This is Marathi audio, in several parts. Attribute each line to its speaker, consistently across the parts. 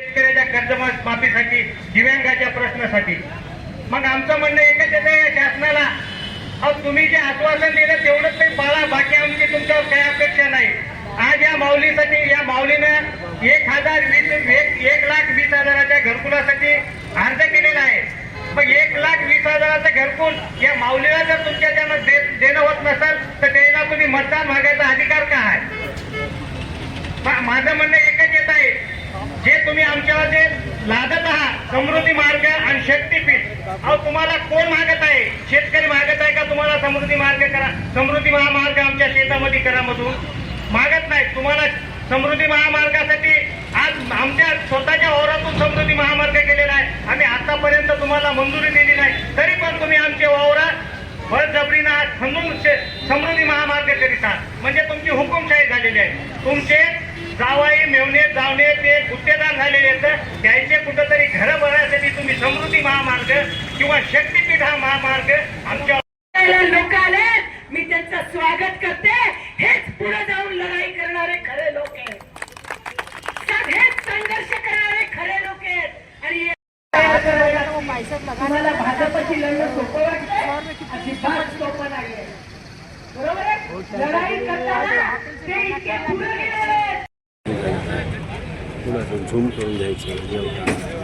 Speaker 1: शेतकऱ्याच्या कर्जमाफीसाठी दिव्यांगाच्या प्रश्नासाठी. मग आमचं म्हणणं एकच येतं शासनाला अहो तुम्ही जे आश्वासन दिलं तेवढंच ते पाळा बाकी आमची तुमच्यावर काही अपेक्षा नाही. आज या माऊलीसाठी या माऊलीनं एक हजार वीस एक एक लाख वीस हजाराच्या घरकुलासाठी अर्ज केलेला आहे. मग एक लाख वीस हजाराचं घरकुल या माऊलीला जर तुमच्या त्यानं दे- देणं होत नसेल तर त्याला तुम्ही मतदान मागायचा अधिकार का आहे? माझं म्हणणं एकच येत आहे जे तुम्ही आमच्यावर जे लादत आहात समृद्धी मार्ग आणि शक्तीपीठ अहो तुम्हाला कोण मागत आहे? शेतकरी मागत आहे का तुम्हाला समृद्धी मार्ग करा? समृद्धी महामार्ग आमच्या शेतामध्ये करा मधून. मागत नाही. तुम्हाला समृद्धी महामार्गासाठी आज आमच्या स्वतःच्या वावरातून समृद्धी महामार्ग केलेला आहे. आम्ही आतापर्यंत तुम्हाला मंजुरी दिली नाही. तरी पण तुम्ही आमचे वावरात बळजबरीनं खंदून शे- समृद्धी महामार्ग करीत आहात म्हणजे तुमची हुकुमशाही झालेली आहे तुमचे जावाई मेवणे जावणे ते गुत्तेदार झालेले आहेत त्यांचे कुठंतरी घरं भरण्यासाठी तुम्ही समृद्धी महामार्ग किंवा शक्तीपीठ हा महामार्ग आमच्या
Speaker 2: लोक आले मी त्यांचं स्वागत करते. हेच पुढे जाऊन लढाई करणारे खरे लोक आहेत. हेच संघर्ष करणारे खरे लोक आहेत. आणि तुम्हाला भाजपची लढणं सोपं वाटतं अजिबात सोपं नाहीये. बरोबर आहे? लढाई करताना ते इतके पुढे
Speaker 3: झूम करून घ्यायचं.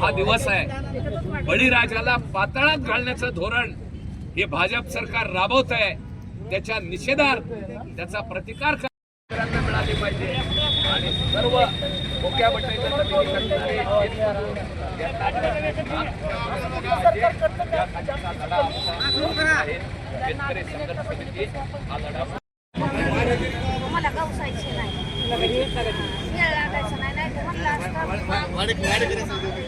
Speaker 3: हा
Speaker 4: दिवस आहे. बळीराजाला पातळात घालण्याचं धोरण हे भाजप सरकार राबवत आहे. त्याच्या निषेधार्थ त्याचा प्रतिकार करायला मिळाले पाहिजे. आणि सर्व मोक्या. शेतकरी संघर्ष समिती हा. लढा
Speaker 5: मला गवसायचे नाही. वेळ लागायचा नाही. नाही.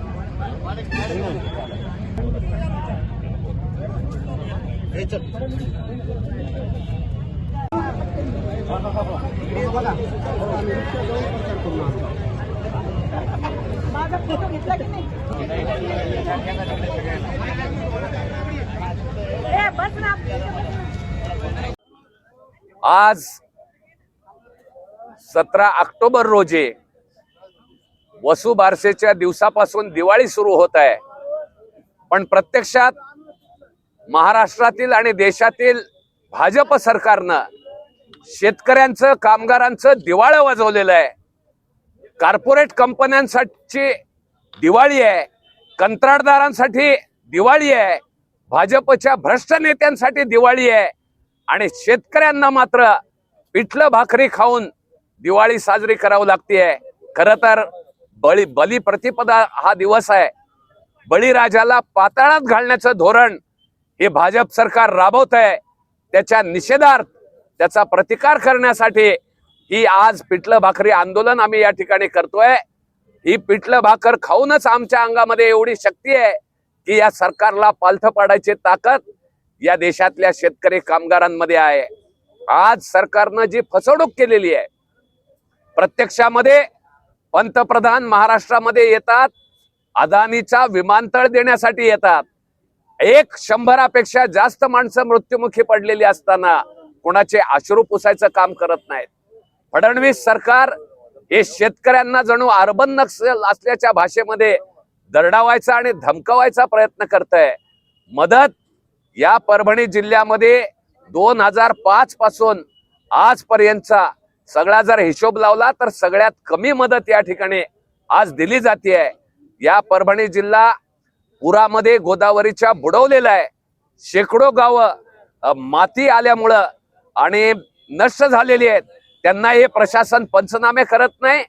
Speaker 5: येऊ लागले ना."
Speaker 4: आज सतरा ऑक्टोबर रोजी वसु बारसेच्या दिवसापासून दिवाळी सुरू होत आहे. पण प्रत्यक्षात महाराष्ट्रातील आणि देशातील भाजप सरकारनं शेतकऱ्यांचं कामगारांचं दिवाळं वाजवलेलं आहे. कॉर्पोरेट कंपन्यांसाठी दिवाळी आहे. कंत्राटदारांसाठी दिवाळी आहे. भाजपच्या भ्रष्ट नेत्यांसाठी दिवाळी आहे. आणि शेतकऱ्यांना मात्र पिठलं भाकरी खाऊन दिवाळी साजरी करावी लागते. खरं तर बळी बली प्रतिपदा हा दिवस आहे. बळीराजाला पाताळात घालण्याचं धोरण हे भाजप सरकार राबवत आहे त्याच्या निषेधार्थ त्याचा प्रतिकार करण्यासाठी ही आज पिठलं भाकरी आंदोलन आम्ही या ठिकाणी करतोय. ही पिठलं भाकर खाऊनच आमच्या अंगामध्ये एवढी शक्ती आहे की या सरकारला पालथं पाडायची ताकद या देशातल्या शेतकरी कामगारांमध्ये आहे. आज सरकारनं जी फसवणूक केलेली आहे प्रत्यक्षामध्ये पंतप्रधान महाराष्ट्रामध्ये येतात अदानीचा विमानतळ देण्यासाठी येतात. एक शंभरापेक्षा जास्त माणसं मृत्युमुखी पडलेली असताना कोणाचे अश्रू पुसायचं काम करत नाहीत. फडणवीस सरकार हे शेतकऱ्यांना जणू अर्बन नक्षल असल्याच्या भाषेमध्ये दरडावायचा आणि धमकवायचा प्रयत्न करत आहे मदत या परभणी जिल्ह्यामध्ये दोन हजार पाच पासून आजपर्यंतचा सगळा जर हिशोब लावला तर सगळ्यात कमी मदत या ठिकाणी आज दिली जाते या परभणी जिल्हा पुरामध्ये गोदावरीच्या बुडवलेला आहे. शेकडो गावं माती आल्यामुळं आणि नष्ट झालेली आहेत. त्यांना हे प्रशासन पंचनामे करत नाही.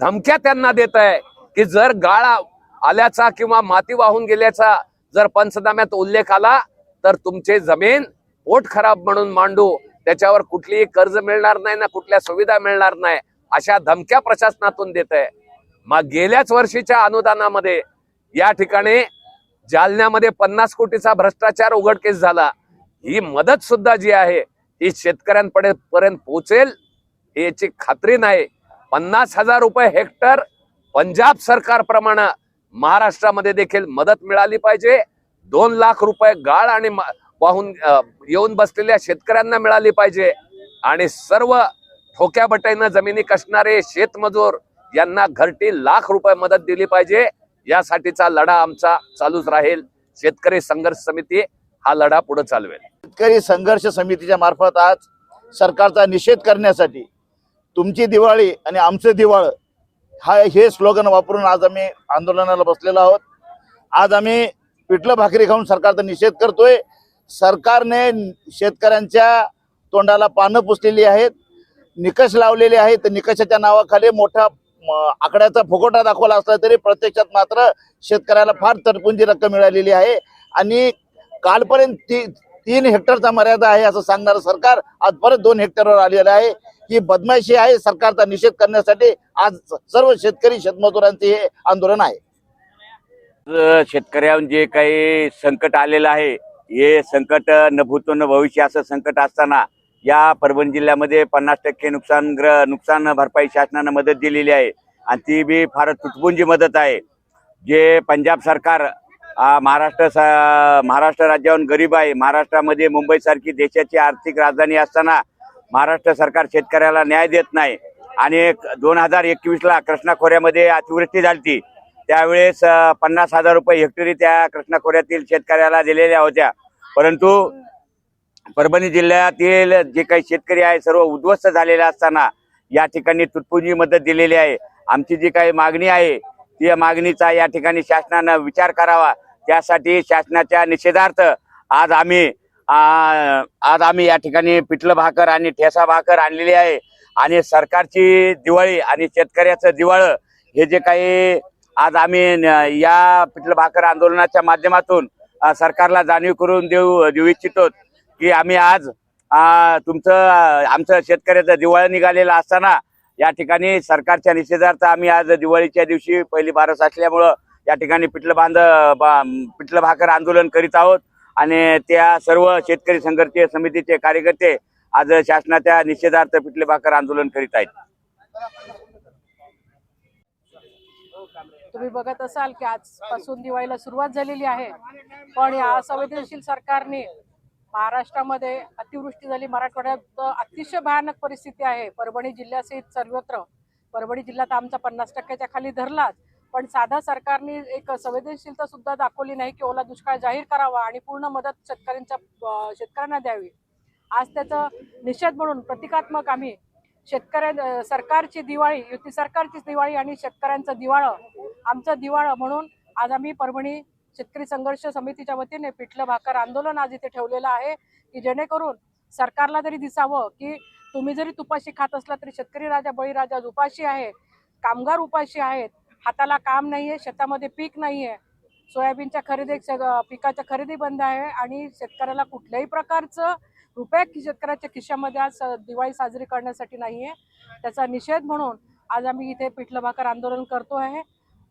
Speaker 4: धमक्या त्यांना देत आहे की जर गाळा आल्याचा किंवा माती वाहून गेल्याचा जर पंचनाम्यात उल्लेख आला तर तुमचे जमीन पोट खराब म्हणून मांडू. त्याच्यावर कुठलीही कर्ज मिळणार नाही ना कुठल्या सुविधा मिळणार नाही अशा धमक्या प्रशासनातून देत आहे मग गेल्याच वर्षीच्या अनुदानामध्ये या ठिकाणी जालन्यामध्ये पन्नास कोटीचा भ्रष्टाचार उघडकीस झाला. ही मदत सुद्धा जी आहे ती शेतकऱ्यांपर्यंत पर्यंत पोहोचेल याची खात्री नाही. पन्नास हजार रुपये हेक्टर पंजाब सरकारप्रमाणे महाराष्ट्रामध्ये देखील मदत मिळाली पाहिजे. दोन लाख रुपये गाळ आणि मा- वाहून येऊन बसलेल्या शेतकऱ्यांना मिळाली पाहिजे. आणि सर्व ठोक्या बटाईनं जमिनी कसणारे शेतमजूर यांना घरटी लाख रुपये मदत दिली पाहिजे. यासाठीचा लढा आमचा चालूच राहील. शेतकरी संघर्ष समिती हा लढा पुढे चालवेल.
Speaker 6: शेतकरी संघर्ष समितीच्या मार्फत आज सरकारचा निषेध करण्यासाठी तुमची दिवाळी आणि आमचं दिवाळ हा हे स्लोगन वापरून आज आम्ही आंदोलनाला बसलेलो आहोत. आज आम्ही पिठलं भाकरी खाऊन सरकारचा निषेध करतोय. सरकारने शेतकऱ्यांच्या तोंडाला पानं पुसलेली आहेत निकष लावलेले आहेत. निकषाच्या नावाखाली मोठा आकड्याचा फुगोटा दाखवला असला तरी प्रत्यक्षात मात्र शेतकऱ्याला फार तरपुंजी रक्कम मिळालेली आहे. आणि कालपर्यंत ती तीन हेक्टरचा मर्यादा आहे असं सांगणारं सरकार आज परत दोन हेक्टरवर आलेलं आहे. ही बदमाशी आहे सरकारचा निषेध करण्यासाठी आज सर्व शेतकरी शेतमजुरांचे हे आंदोलन आहे.
Speaker 7: शेतकऱ्यांचे शेतकऱ्यांवर जे काही संकट आलेलं आहे हे संकट न भूतो न भविष्य असं संकट असताना या परभणी जिल्ह्यामध्ये पन्नास टक्के नुकसान ग्र नुकसान भरपाई शासनानं मदत दिलेली आहे. आणि ती बी फार तुटपुंजी मदत आहे. जे पंजाब सरकार महाराष्ट्र सा महाराष्ट्र राज्याहून गरीब आहे. महाराष्ट्रामध्ये मुंबईसारखी देशाची आर्थिक राजधानी असताना महाराष्ट्र सरकार शेतकऱ्याला न्याय देत नाही. आणि दोन हजार एकवीसला कृष्णा खोऱ्यामध्ये अतिवृष्टी झाली त्यावेळेस पन्नास हजार रुपये हेक्टरी त्या कृष्णा खोऱ्यातील शेतकऱ्याला दिलेल्या होत्या. परंतु परभणी जिल्ह्यातील जे काही शेतकरी आहे सर्व उद्ध्वस्त झालेले असताना या ठिकाणी तुटपुंजी मदत दिलेली आहे. आमची जी काही मागणी आहे ती मागणीचा या ठिकाणी शासनानं विचार करावा. त्यासाठी शासनाच्या निषेधार्थ आज आम्ही आज आम्ही या ठिकाणी पिठलं भाकर आणि ठेसा भाकर आणलेली आहे. आणि सरकारची दिवाळी आणि शेतकऱ्याचं दिवाळं हे जे काही आज आम्ही या पिठलं भाकर आंदोलनाच्या माध्यमातून सरकारला जाणीव करून देऊ देऊ इच्छितो की आम्ही आज तुमचं आमचं शेतकऱ्याचं दिवाळी निघालेलं असताना या ठिकाणी सरकारच्या निषेधार्थ आम्ही आज दिवाळीच्या दिवशी पहिली बारस असल्यामुळं या ठिकाणी पिठलं बांध बा- पिठलं भाकर आंदोलन करीत आहोत आणि त्या सर्व शेतकरी संघर्ष समितीचे कार्यकर्ते आज शासनाच्या निषेधार्थ पिठले भाकर आंदोलन करीत आहेत.
Speaker 8: तुम्ही बघत असाल की आजपासून दिवाळीला सुरुवात झालेली आहे. पण या असंवेदनशील सरकारने महाराष्ट्रामध्ये अतिवृष्टी झाली. मराठवाड्यात अतिशय भयानक परिस्थिती आहे. परभणी जिल्ह्यासहित सर्वत्र परभणी जिल्ह्यात आमचा पन्नास टक्क्याच्या खाली धरलाच. पण साधा सरकारने एक संवेदनशीलता सुद्धा दाखवली नाही की ओला दुष्काळ जाहीर करावा आणि पूर्ण मदत शेतकऱ्यांच्या शेतकऱ्यांना द्यावी. आज त्याचं निषेध म्हणून प्रतिकात्मक आम्ही शेतकऱ्या सरकारची दिवाळी युती सरकारचीच दिवाळी आणि शेतकऱ्यांचं दिवाळं आमचं दिवाळं म्हणून आज आम्ही परभणी शेतकरी संघर्ष समितीच्या वतीने पिठलं भाकर आंदोलन आज इथे ठेवलेलं आहे की जेणेकरून सरकारला तरी दिसावं की तुम्ही जरी तुपाशी खात असला तरी शेतकरी राजा बळीराजा उपाशी आहे कामगार उपाशी आहेत हाताला काम नाही आहे शेतामध्ये पीक नाही आहे सोयाबीनच्या खरेदी सग पिकाच्या खरेदी बंद आहे आणि शेतकऱ्याला कुठल्याही प्रकारचं रुपया शेतकऱ्याच्या खिशामध्ये आज स- दिवाळी साजरी करण्यासाठी नाही आहे त्याचा निषेध म्हणून आज आम्ही इथे पिठलं भाकर आंदोलन करतो आहे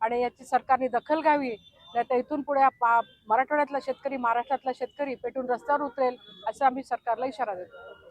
Speaker 8: आणि याची सरकारने दखल घ्यावी. नाही तर इथून पुढे पा- मराठवाड्यातला शेतकरी महाराष्ट्रातला शेतकरी पेटून रस्त्यावर उतरेल असं आम्ही सरकारला इशारा देतो.